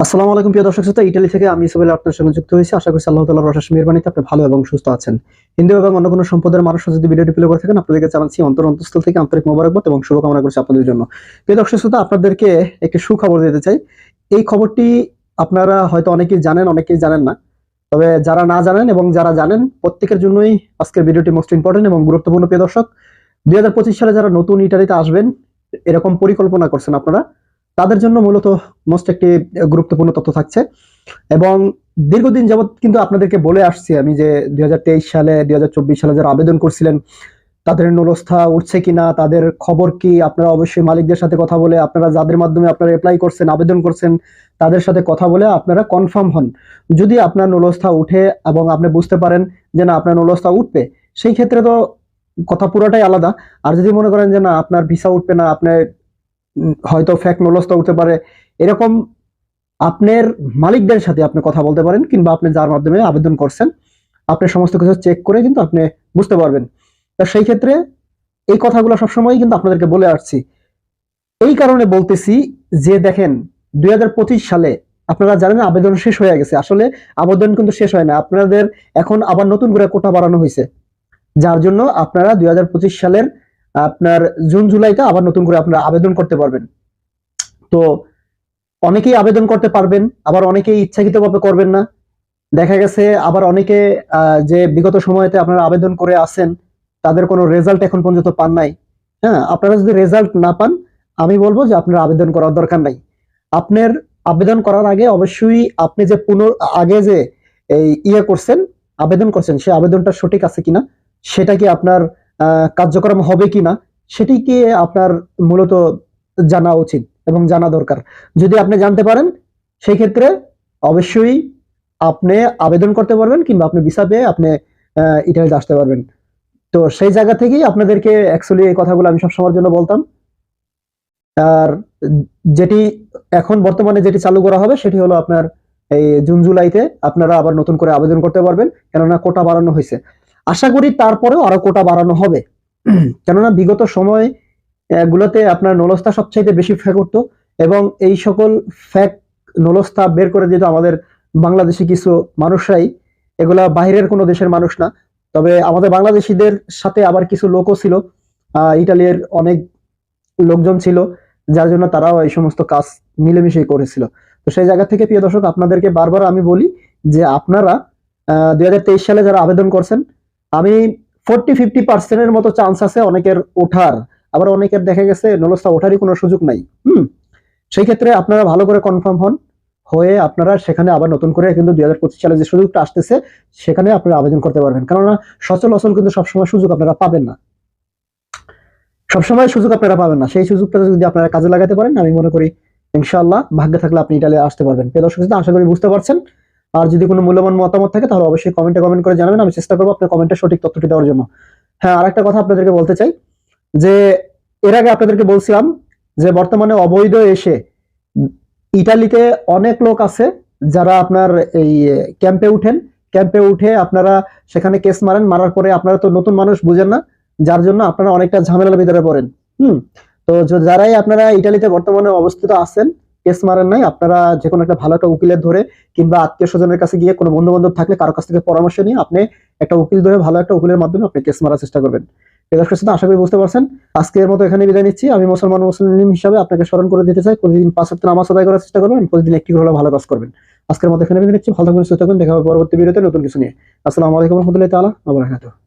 আসসালামু আলাইকুম প্রিয় দর্শক শ্রোতা, ইটালি থেকে আমি ইসমাইল আপনার সঙ্গে যুক্ত হয়েছি। আশা করছি আল্লাহ তাআলার অশেষ মেহেরবানিতে আপনি ভালো এবং সুস্থ আছেন। হিন্দু এবং অন্য কোনো সম্পদের মানুষ যদি ভিডিওটি প্লে করে থাকেন, আপনাদেরকে জানাচ্ছি অন্তর অন্তঃস্থল থেকে আন্তরিক মোবারকবাদ এবং শুভকামনা করছি আপনাদের জন্য। প্রিয় দর্শক শ্রোতা, আপনাদেরকে একটি সুখবর দিতে চাই। এই খবরটি আপনারা হয়তো অনেকেই জানেন অনেকেই জানেন না। তবে যারা না জানেন এবং যারা জানেন, প্রত্যেকের জন্যই আজকের ভিডিওটি মোস্ট ইম্পর্টেন্ট এবং গুরুত্বপূর্ণ। প্রিয় দর্শক, দুই হাজার পঁচিশ সালে যারা নতুন ইটালিতে আসবেন, এরকম পরিকল্পনা করছেন আপনারা তাদের জন্য মূলত মোস্ট একটি গুরুত্বপূর্ণ তথ্য থাকছে। এবং দীর্ঘদিন যাবৎ কিন্তু আপনাদেরকে বলে আসছি আমি যে দুই সালে দুই সালে যারা আবেদন করছিলেন, তাদের নুরস্থা উঠছে কিনা, তাদের খবর কি, আপনারা অবশ্যই মালিকদের সাথে কথা বলে, আপনারা যাদের মাধ্যমে আপনারা অ্যাপ্লাই করছেন, আবেদন করছেন, তাদের সাথে কথা বলে আপনারা কনফার্ম হন। যদি আপনার নুরস্থা উঠে এবং আপনি বুঝতে পারেন যে না, আপনার নুরস্থা উঠবে, সেই ক্ষেত্রে তো কথা পুরোটাই আলাদা। আর যদি মনে করেন যে না, আপনার ভিসা উঠবে না আপনার হয়তো ফ্যাক নলস্তা উঠতে পারে। এরকম আপনার মালিকদের সাথে আপনি কথা বলতে পারেন কিংবা আপনি যার মাধ্যমে আবেদন করছেন, আপনি সমস্ত কিছু চেক করে কিন্তু আপনি বুঝতে পারবেন। তা সেই ক্ষেত্রে এই কথাগুলো সবসময় কিন্তু আপনাদেরকে বলে আসছি। এই কারণে বলতেছি যে দেখেন, দুই হাজার পঁচিশ সালে আপনারা জানেন আবেদন শেষ হয়ে গেছে। আসলে আবেদন কিন্তু শেষ হয় না। আপনাদের এখন আবার নতুন করে কোটা বাড়ানো হয়েছে। যার জন্য আপনারা দুই হাজার পঁচিশ সালের আপনার জুন জুলাইতে আবার নতুন করে আপনারা আবেদন করতে পারবেন। তো অনেকেই আবেদন করতে পারবেন, আবার অনেকেই ইচ্ছাকৃতভাবে করবেন না। দেখা গেছে আবার অনেকে যে বিগত সময়তে আপনারা আবেদন করে আসেন তাদের কোনো রেজাল্ট এখন পর্যন্ত পান নাই। হ্যাঁ আপনারা যদি রেজাল্ট না পান, আমি বলব যে আপনার আবেদন করার দরকার নাই। আপনার আবেদন করার আগে অবশ্যই আপনি যে পুনর, আগে যে এই ইয়ে করছেন, আবেদন করছেন সেই আবেদনটা সঠিক আছে কিনা, সেটা কি আপনার কার্যক্রম হবে কিনা সেটি কি আপনার মূলত জানা উচিত এবং জানা দরকার। যদি আপনি জানতে পারেন সেই ক্ষেত্রে অবশ্যই আপনি আবেদন করতে পারবেন কিংবা আপনি ভিসা পেয়ে আপনি ইটালিতে আসতে পারবেন। তো সেই জায়গা থেকেই আপনাদেরকে অ্যাকচুয়ালি এই কথাগুলো আমি সবসময়ের জন্য বলতাম। আর যেটি এখন বর্তমানে যেটি চালু করা হবে, সেটি হলো আপনার এই জুন, জুলাইতে আপনারা আবার নতুন করে আবেদন করতে পারবেন। কেননা কোটা বাড়ানো হয়েছে। আশা করি তারপরেও আরও কোটা বাড়ানো হবে। কেননা বিগত সময় গুলোতে আপনার নলস্তা সবচাইতে বেশি ফ্যাক উঠতো এবং এই সকল ফ্যাক নলস্তা বের করে দিত আমাদের বাংলাদেশি কিছু মানুষরাই। এগুলা বাইরের কোনো দেশের মানুষ না। তবে আমাদের বাংলাদেশিদের সাথে আবার কিছু লোকও ছিল। ইটালির অনেক লোকজন ছিল, যার জন্য তারাও এই সমস্ত কাজ মিলেমিশেই করেছিল। তো সেই জায়গা থেকে, প্রিয় দর্শক, আপনাদেরকে বারবার আমি বলি যে আপনারা দুই হাজার তেইশ সালে যারা আবেদন করছেন আমি ফোরটি ফিফটি পার্সেন্টের মতো চান্স আছে অনেকের ওঠার। আবার অনেকের দেখা গেছে, নলস্তা ওঠারই কোনো সুযোগ নাই। হুম? সেই ক্ষেত্রে আপনারা ভালো করে কনফার্ম হন, হয়ে আপনারা সেখানে আবার নতুন করে কিন্তু দুই হাজার পঁচিশ সালে যে সুযোগটা আসতেছে, সেখানে আপনারা আবেদন করতে পারবেন। কেননা সচল অচল কিন্তু সবসময় সুযোগ আপনারা পাবেন না। সবসময় সুযোগ আপনারা পাবেন না। সেই সুযোগটা যদি আপনারা কাজে লাগাতে পারেন, আমি মনে করি, ইনশাআল্লাহ, ভাগ্যে থাকলে আপনি ইটালি আসতে পারবেন। প্রিয় দর্শক আশা করি বুঝতে পারছেন। আর যদি কোনো মূল্যবান মতামত থাকে, তাহলে অবশ্যই কমেন্টে কমেন্ট করে জানাবেন। আমি চেষ্টা করব আপনার কমেন্টের সঠিক তথ্যটি দেওয়ার জন্য। হ্যাঁ আরেকটা কথা আপনাদেরকে বলতে চাই, যে এর আগে আপনাদেরকে বলছিলাম যে বর্তমানে অবৈধ এসে ইটালিতে অনেক লোক আছে যারা আপনার এই ক্যাম্পে উঠেন। ক্যাম্পে উঠে আপনারা সেখানে কেস মারেন, মারার পরে আপনারা তো নতুন মানুষ বুঝেন না, যার জন্য আপনারা অনেকটা ঝামেলার ভিতরে পড়েন। হুম, তো যারাই আপনারা ইটালিতে বর্তমানে অবস্থিত আছেন কেস মারেন নাই। আপনারা যে কোনো একটা ভালো একটা উকিলের ধরে কিংবা আত্মীয় স্বজনের কাছে গিয়ে কোনো বন্ধু বান্ধব থাকলে কারও কাছ থেকে পরামর্শ নিয়ে আপনি একটা উকিল ধরে ভালো একটা উকিলের মাধ্যমে আপনি কেস মারার চেষ্টা করবেন। দর্শক আশা করি বুঝতে পারছেন। আজকের মতো এখানে বিদায় নিচ্ছি। আমি মুসলমান মুসলিম হিসাবে আপনাকে স্মরণ করে দিতে চাই, প্রতিদিন পাঁচ সপ্তাহ নামাজ আদায় করার চেষ্টা করবেন, প্রতিদিন একটি করে ভালো কাজ করবেন। আজকের মতো এখানে বিদায় নিচ্ছি। ভালো থাকবেন সুস্থ থাকবেন দেখা হবে পরবর্তী ভিডিওতে নতুন কিছু নিয়ে। আসসালামু আলাইকুম রহমতুল্লাহ ওয়া বারাকাতুহু।